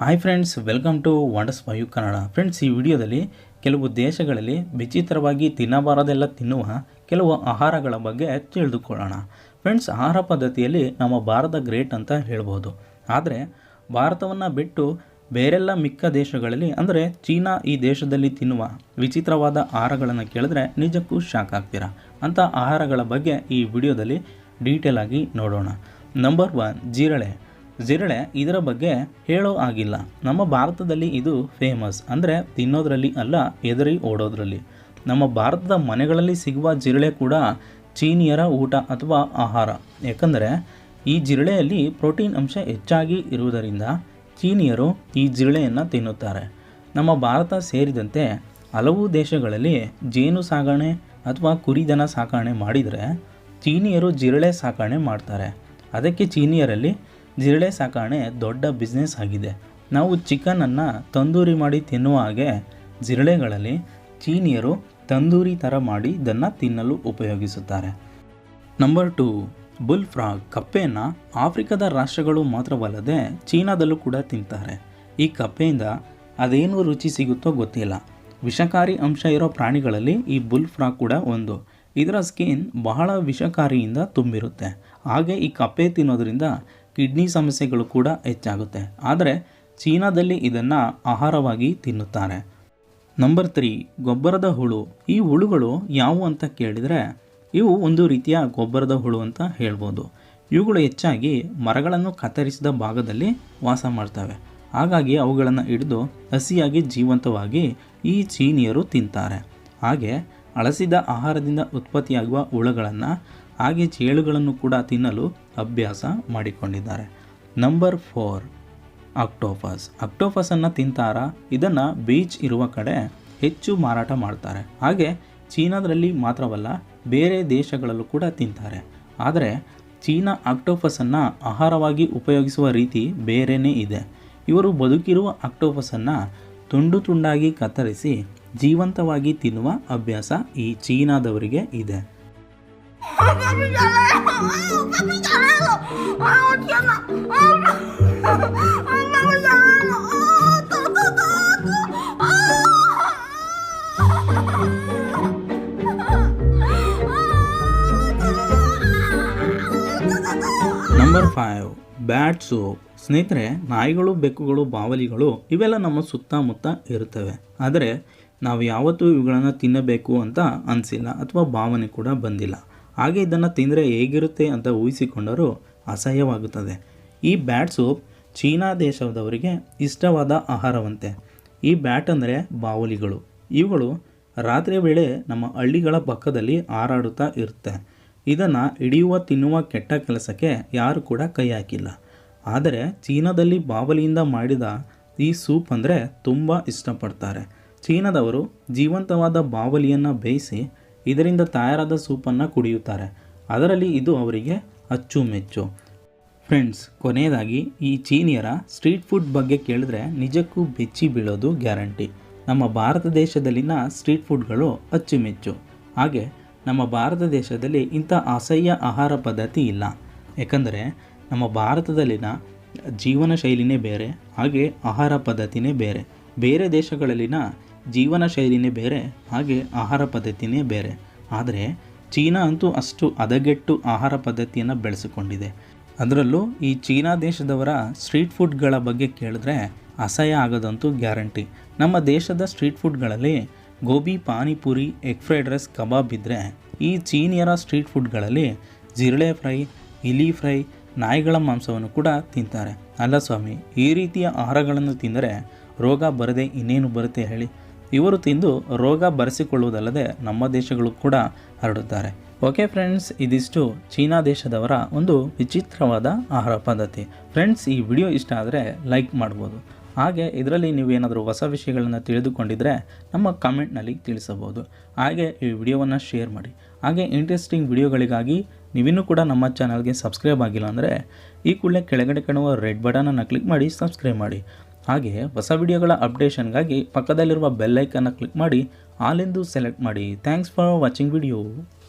Hi friends welcome to wonders Vayu Kannada friends ಈ ವಿಡಿಯೋದಲ್ಲಿ ಕೆಲವು ದೇಶಗಳಲ್ಲಿ ವಿಚಿತ್ರವಾಗಿ ತಿನ್ನಬಾರದೆಲ್ಲ ತಿನ್ನುವ ಕೆಲವು ಆಹಾರಗಳ ಬಗ್ಗೆ ತಿಳಿದುಕೊಳ್ಳೋಣ. ಫ್ರೆಂಡ್ಸ್ ಆಹಾರ ಪದ್ಧತಿಯಲ್ಲಿ ನಮ್ಮ ಭಾರತ ಗ್ರೇಟ್ ಅಂತ ಹೇಳ್ಬೋದು. ಆದರೆ, ಭಾರತವನ್ನು ಬಿಟ್ಟು ಬೇರೆಲ್ಲ ಮಿಕ್ಕ ದೇಶಗಳಲ್ಲಿ, ಅಂದರೆ ಚೀನಾ ಈ ದೇಶದಲ್ಲಿ ತಿನ್ನುವ ವಿಚಿತ್ರವಾದ ಆಹಾರಗಳನ್ನು ಕೇಳಿದ್ರೆ ನಿಜಕ್ಕೂ ಶಾಕ್ ಆಗ್ತೀರಾ? ಅಂಥ ಆಹಾರಗಳ ಬಗ್ಗೆ ಈ ವಿಡಿಯೋದಲ್ಲಿ ಡೀಟೇಲ್ ಆಗಿ ನೋಡೋಣ. ನಂಬರ್ ಒನ್ ಜಿರಳೆ. ಜಿರಳೆ ಇದರ ಬಗ್ಗೆ ಹೇಳೋ ಆಗಿಲ್ಲ. ನಮ್ಮ ಭಾರತದಲ್ಲಿ ಇದು ಫೇಮಸ್ ಅಂದರೆ ತಿನ್ನೋದ್ರಲ್ಲಿ ಅಲ್ಲ ಎದರಿ ಓಡೋದ್ರಲ್ಲಿ. ನಮ್ಮ ಭಾರತದ ಮನೆಗಳಲ್ಲಿ ಸಿಗುವ ಜಿರಳೆ ಕೂಡ ಚೀನಿಯರ ಊಟ ಅಥವಾ ಆಹಾರ. ಯಾಕಂದರೆ ಈ ಜಿರಳೆಯಲ್ಲಿ ಪ್ರೋಟೀನ್ ಅಂಶ ಹೆಚ್ಚಾಗಿ ಇರುವುದರಿಂದ ಚೀನಿಯರು ಈ ಜಿರಳೆಯನ್ನು ತಿನ್ನುತ್ತಾರೆ. ನಮ್ಮ ಭಾರತ ಸೇರಿದಂತೆ ಹಲವು ದೇಶಗಳಲ್ಲಿ ಜೇನು ಸಾಗಣೆ ಅಥವಾ ಕುರಿದನ ಸಾಕಣೆ ಮಾಡಿದರೆ ಚೀನಿಯರು ಜಿರಳೆ ಸಾಕಣೆ ಮಾಡ್ತಾರೆ. ಅದಕ್ಕೆ ಚೀನಿಯರಲ್ಲಿ ಜಿರಳೆ ಸಾಕಾಣೆ ದೊಡ್ಡ ಬಿಸ್ನೆಸ್ ಆಗಿದೆ. ನಾವು ಚಿಕನನ್ನು ತಂದೂರಿ ಮಾಡಿ ತಿನ್ನುವ ಹಾಗೆ ಜಿರಳೆಗಳಲ್ಲಿ ಚೀನಿಯರು ತಂದೂರಿ ಥರ ಮಾಡಿ ಇದನ್ನು ತಿನ್ನಲು ಉಪಯೋಗಿಸುತ್ತಾರೆ. ನಂಬರ್ ಟು ಬುಲ್ ಫ್ರಾಗ್ ಕಪ್ಪೆಯನ್ನು ಆಫ್ರಿಕಾದ ರಾಷ್ಟ್ರಗಳು ಮಾತ್ರವಲ್ಲದೆ ಚೀನಾದಲ್ಲೂ ಕೂಡ ತಿಂತಾರೆ. ಈ ಕಪ್ಪೆಯಿಂದ ಅದೇನು ರುಚಿ ಸಿಗುತ್ತೋ ಗೊತ್ತಿಲ್ಲ. ವಿಷಕಾರಿ ಅಂಶ ಇರೋ ಪ್ರಾಣಿಗಳಲ್ಲಿ ಈ ಬುಲ್ ಫ್ರಾಗ್ ಕೂಡ ಒಂದು. ಇದರ ಸ್ಕಿನ್ ಬಹಳ ವಿಷಕಾರಿಯಿಂದ ತುಂಬಿರುತ್ತೆ. ಹಾಗೆ ಈ ಕಪ್ಪೆ ತಿನ್ನೋದ್ರಿಂದ ಕಿಡ್ನಿ ಸಮಸ್ಯೆಗಳು ಕೂಡ ಹೆಚ್ಚಾಗುತ್ತೆ. ಆದರೆ ಚೀನಾದಲ್ಲಿ ಇದನ್ನು ಆಹಾರವಾಗಿ ತಿನ್ನುತ್ತಾರೆ. ನಂಬರ್ ತ್ರೀ, ಗೊಬ್ಬರದ ಹುಳು. ಈ ಹುಳುಗಳು ಯಾವುವು ಅಂತ ಕೇಳಿದರೆ ಇವು ಒಂದು ರೀತಿಯ ಗೊಬ್ಬರದ ಹುಳು ಅಂತ ಹೇಳ್ಬೋದು. ಇವುಗಳು ಹೆಚ್ಚಾಗಿ ಮರಗಳನ್ನು ಕತ್ತರಿಸಿದ ಭಾಗದಲ್ಲಿ ವಾಸ ಮಾಡ್ತವೆ. ಹಾಗಾಗಿ ಅವುಗಳನ್ನು ಹಿಡಿದು ಹಸಿಯಾಗಿ ಜೀವಂತವಾಗಿ ಈ ಚೀನಿಯರು ತಿಂತಾರೆ. ಹಾಗೆ ಅಳಸಿದ ಆಹಾರದಿಂದ ಉತ್ಪತ್ತಿಯಾಗುವ ಹುಳುಗಳನ್ನು ಹಾಗೆ ಚೇಳುಗಳನ್ನು ಕೂಡ ತಿನ್ನಲು ಅಭ್ಯಾಸ ಮಾಡಿಕೊಂಡಿದ್ದಾರೆ. ನಂಬರ್ ಫೋರ್ ಅಕ್ಟೋಫಸ್ ಅಕ್ಟೋಫಸನ್ನು ತಿಂತಾರ? ಇದನ್ನು ಬೀಚ್ ಇರುವ ಕಡೆ ಹೆಚ್ಚು ಮಾರಾಟ ಮಾಡ್ತಾರೆ. ಹಾಗೆ ಚೀನಾದಲ್ಲಿ ಮಾತ್ರವಲ್ಲ, ಬೇರೆ ದೇಶಗಳಲ್ಲೂ ಕೂಡ ತಿಂತಾರೆ. ಆದರೆ ಚೀನಾ ಅಕ್ಟೋಫಸನ್ನು ಆಹಾರವಾಗಿ ಉಪಯೋಗಿಸುವ ರೀತಿ ಬೇರೆಯೇ ಇದೆ. ಇವರು ಬದುಕಿರುವ ಅಕ್ಟೋಫಸನ್ನು ತುಂಡು ತುಂಡಾಗಿ ಕತ್ತರಿಸಿ ಜೀವಂತವಾಗಿ ತಿನ್ನುವ ಅಭ್ಯಾಸ ಈ ಚೀನಾದವರಿಗೆ ಇದೆ. 啊，芭比下来了！啊，芭比下来了！啊，我天哪！啊，啊，芭比下来了！啊，疼疼疼疼！啊！ ನಂಬರ್ ಫೈವ್ ಬ್ಯಾಟ್ ಸೋಪ್ ಸ್ನೇಹಿತರೆ ನಾಯಿಗಳು ಬೆಕ್ಕುಗಳು ಬಾವಲಿಗಳು ಇವೆಲ್ಲ ನಮ್ಮ ಸುತ್ತಮುತ್ತ ಇರುತ್ತವೆ ಆದರೆ ನಾವು ಯಾವತ್ತೂ ಇವುಗಳನ್ನು ತಿನ್ನಬೇಕು ಅಂತ ಅನಿಸಿಲ್ಲ ಅಥವಾ ಭಾವನೆ ಕೂಡ ಬಂದಿಲ್ಲ ಹಾಗೆ ಇದನ್ನು ತಿಂದರೆ ಹೇಗಿರುತ್ತೆ ಅಂತ ಊಹಿಸಿಕೊಂಡರೂ ಅಸಹ್ಯವಾಗುತ್ತದೆ. ಈ ಬ್ಯಾಟ್ ಸೂಪ್ ಚೀನಾ ದೇಶದವರಿಗೆ ಇಷ್ಟವಾದ ಆಹಾರವಂತೆ. ಈ ಬ್ಯಾಟ್ ಅಂದರೆ ಬಾವಲಿಗಳು. ಇವುಗಳು ರಾತ್ರಿ ವೇಳೆ ನಮ್ಮ ಹಳ್ಳಿಗಳ ಪಕ್ಕದಲ್ಲಿ ಹಾರಾಡುತ್ತಾ ಇರುತ್ತೆ. ಇದನ್ನು ಹಿಡಿಯುವ, ತಿನ್ನುವ ಕೆಟ್ಟ ಕೆಲಸಕ್ಕೆ ಯಾರು ಕೂಡ ಕೈ ಹಾಕಿಲ್ಲ. ಆದರೆ ಚೀನಾದಲ್ಲಿ ಬಾವಲಿಯಿಂದ ಮಾಡಿದ ಈ ಸೂಪ್ ಅಂದರೆ ತುಂಬ ಇಷ್ಟಪಡ್ತಾರೆ. ಚೀನಾದವರು ಜೀವಂತವಾದ ಬಾವಲಿಯನ್ನು ಬೇಯಿಸಿ ಇದರಿಂದ ತಯಾರಾದ ಸೂಪನ್ನು ಕುಡಿಯುತ್ತಾರೆ. ಅದರಲ್ಲಿ ಇದು ಅವರಿಗೆ ಅಚ್ಚುಮೆಚ್ಚು. ಫ್ರೆಂಡ್ಸ್, ಕೊನೆಯದಾಗಿ ಈ ಚೀನಿಯರ ಸ್ಟ್ರೀಟ್ ಫುಡ್ ಬಗ್ಗೆ ಕೇಳಿದ್ರೆ ನಿಜಕ್ಕೂ ಬೆಚ್ಚಿ ಬೀಳೋದು ಗ್ಯಾರಂಟಿ. ನಮ್ಮ ಭಾರತ ದೇಶದಲ್ಲಿನ ಸ್ಟ್ರೀಟ್ ಫುಡ್ಗಳು ಅಚ್ಚುಮೆಚ್ಚು. ಹಾಗೆ ನಮ್ಮ ಭಾರತ ದೇಶದಲ್ಲಿ ಇಂಥ ಅಸಹ್ಯ ಆಹಾರ ಪದ್ಧತಿ ಇಲ್ಲ. ಏಕೆಂದರೆ ನಮ್ಮ ಭಾರತದಲ್ಲಿನ ಜೀವನ ಶೈಲಿನೇ ಬೇರೆ, ಹಾಗೆ ಆಹಾರ ಪದ್ಧತಿನೇ ಬೇರೆ. ಬೇರೆ ದೇಶಗಳಲ್ಲಿನ ಜೀವನ ಶೈಲಿನೇ ಬೇರೆ, ಹಾಗೆ ಆಹಾರ ಪದ್ಧತಿನೇ ಬೇರೆ. ಆದರೆ ಚೀನಾ ಅಂತೂ ಅಷ್ಟು ಹದಗೆಟ್ಟು ಆಹಾರ ಪದ್ಧತಿಯನ್ನು ಬೆಳೆಸಿಕೊಂಡಿದೆ. ಅದರಲ್ಲೂ ಈ ಚೀನಾ ದೇಶದವರ ಸ್ಟ್ರೀಟ್ ಫುಡ್ಗಳ ಬಗ್ಗೆ ಕೇಳಿದ್ರೆ ಅಸಹ್ಯ ಆಗೋದಂತೂ ಗ್ಯಾರಂಟಿ. ನಮ್ಮ ದೇಶದ street ಫುಡ್ಗಳಲ್ಲಿ gobi, panipuri, egg fried rice, ಕಬಾಬ್ ಇದ್ದರೆ ಈ ಚೀನಿಯರ ಸ್ಟ್ರೀಟ್ ಫುಡ್ಗಳಲ್ಲಿ ಜಿರಳೆ ಫ್ರೈ, ಇಲಿ ಫ್ರೈ, ನಾಯಿಗಳ ಮಾಂಸವನ್ನು ಕೂಡ ತಿಂತಾರೆ. ಅಲ್ಲ ಸ್ವಾಮಿ, ಈ ರೀತಿಯ ಆಹಾರಗಳನ್ನು ತಿಂದರೆ ರೋಗ ಬರದೆ ಇನ್ನೇನು ಬರುತ್ತೆ ಹೇಳಿ? ಇವರು ತಿಂದು ರೋಗ ಬರೆಸಿಕೊಳ್ಳುವುದಲ್ಲದೆ ನಮ್ಮ ದೇಶಗಳು ಕೂಡ ಹರಡುತ್ತಾರೆ. ಓಕೆ ಫ್ರೆಂಡ್ಸ್ ಇದಿಷ್ಟು ಚೀನಾ ದೇಶದವರ ಒಂದು ವಿಚಿತ್ರವಾದ ಆಹಾರ ಪದ್ಧತಿ. ಫ್ರೆಂಡ್ಸ್ ಈ ವಿಡಿಯೋ ಇಷ್ಟ ಆದರೆ ಲೈಕ್ ಮಾಡ್ಬೋದು. ಹಾಗೆ ಇದರಲ್ಲಿ ನೀವೇನಾದರೂ ಹೊಸ ವಿಷಯಗಳನ್ನು ತಿಳಿದುಕೊಂಡಿದ್ದರೆ ನಮ್ಮ ಕಮೆಂಟ್ನಲ್ಲಿ ತಿಳಿಸಬಹುದು. ಹಾಗೆ ಈ ವಿಡಿಯೋವನ್ನು ಶೇರ್ ಮಾಡಿ. ಹಾಗೆ ಇಂಟ್ರೆಸ್ಟಿಂಗ್ ವಿಡಿಯೋಗಳಿಗಾಗಿ ನೀವಿನ್ನೂ ಕೂಡ ನಮ್ಮ ಚಾನಲ್ಗೆ ಸಬ್ಸ್ಕ್ರೈಬ್ ಆಗಿಲ್ಲ ಅಂದರೆ ಈ ಕೂಡಲೇ ಕೆಳಗಡೆ ಕಾಣುವ ರೆಡ್ ಬಟನನ್ನು ಕ್ಲಿಕ್ ಮಾಡಿ ಸಬ್ಸ್ಕ್ರೈಬ್ ಮಾಡಿ. ಹಾಗೆ ಹೊಸ ವಿಡಿಯೋಗಳ ಅಪ್ಡೇಷನ್ಗಾಗಿ ಪಕ್ಕದಲ್ಲಿರುವ ಬೆಲ್ಲೈಕನ್ನು ಕ್ಲಿಕ್ ಮಾಡಿ ಆಲೆಂದು ಸೆಲೆಕ್ಟ್ ಮಾಡಿ. Thanks for watching video.